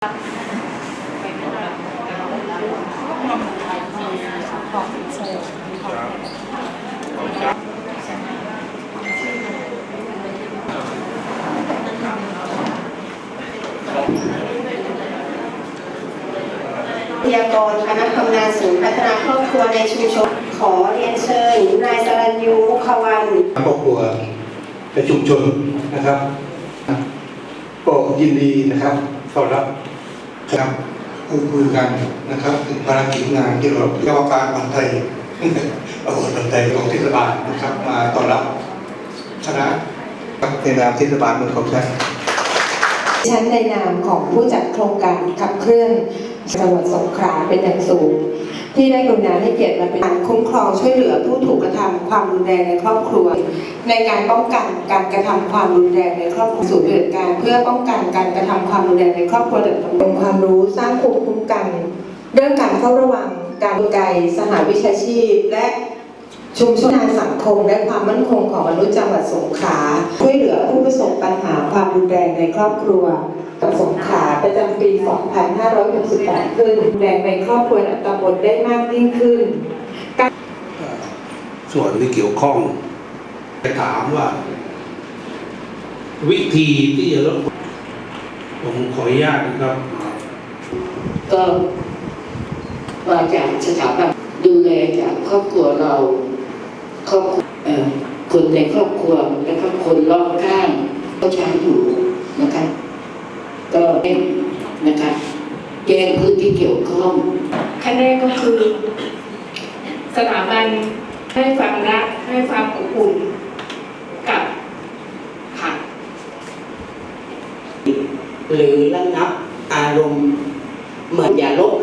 วิทยากรคณะทำงานศูนย์พัฒนาครอบครัวในชุมชนขอเรียนเชิญนายสรัญยูมุขวันครอบครัวในชุมชนนะครับก็ยินดีนะครับต้อนรับ ครับพูดคุยกันนะครับถึงภารกิจงานที่เรากรรมการบันไทยอาวุธบันไทยของเทศบาลนะครับ มาต้อนรับคณะในนามเทศบาลเมืองขอนแก่นฉันในนามของผู้จัดโครงการขับเคลื่อน จังหวัดสงขลาเป็นอย่างสูง ที่ได้กรุณาให้เกียรติมาเป็นการคุ้มครองช่วยเหลือผู้ถูกกระทำความรุนแรงในครอบครัว ในการป้องกันการกระทำความรุนแรงในครอบครัวสู่เกิดการเพื่อป้องกันการกระทำความรุนแรงในครอบครัวเด็กองค์ความรู้สร้างภูมิคุ้มกัน เรื่องการเฝ้าระวังการไกลสหวิชาชีพ และชุมชนสังคมและความมั่นคงของมนุษย์จังหวัดสงขลาช่วยเหลือผู้ประสบปัญหาความรุนแรงในครอบครัว สงขลาประจำปี 2568 ขึ้นรุนแรงในครอบครัวในตำบลได้มากยิ่งขึ้น ส่วนที่เกี่ยวข้องจะถามว่า วิธีที่จะลดผมขออนุญาตนะครับ ก็มาจากสถาบันดูแลจากครอบครัวเราครอบครัวเอ่อคนในครอบครัวและก็คนรอบข้างก็ใช้อยู่นะคะ ก็เน้นนะคะแจ้งพื้นที่เกี่ยวข้องขั้นแรกก็คือ สถาบันให้ความรักให้ความอบอุ่นกับค่ะหรือระงับอารมณ์เหมือนอย่าลบ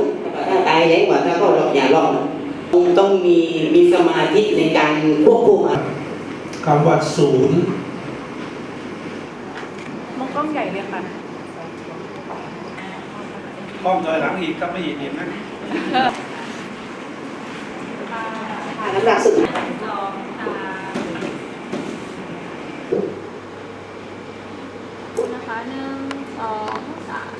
ถ้าตายแล้วกว่าถ้าก็ลบอย่าลบต้องมีมีสมาธิในการควบคุมคำว่าศูนย์มองกล้องใหญ่เลยค่ะ ล้องเดอนหลังอีกก็ไม่อีกเห็นไหมค่ะน้ำหนักสุดลองตานะคะหนึ่งสองสาม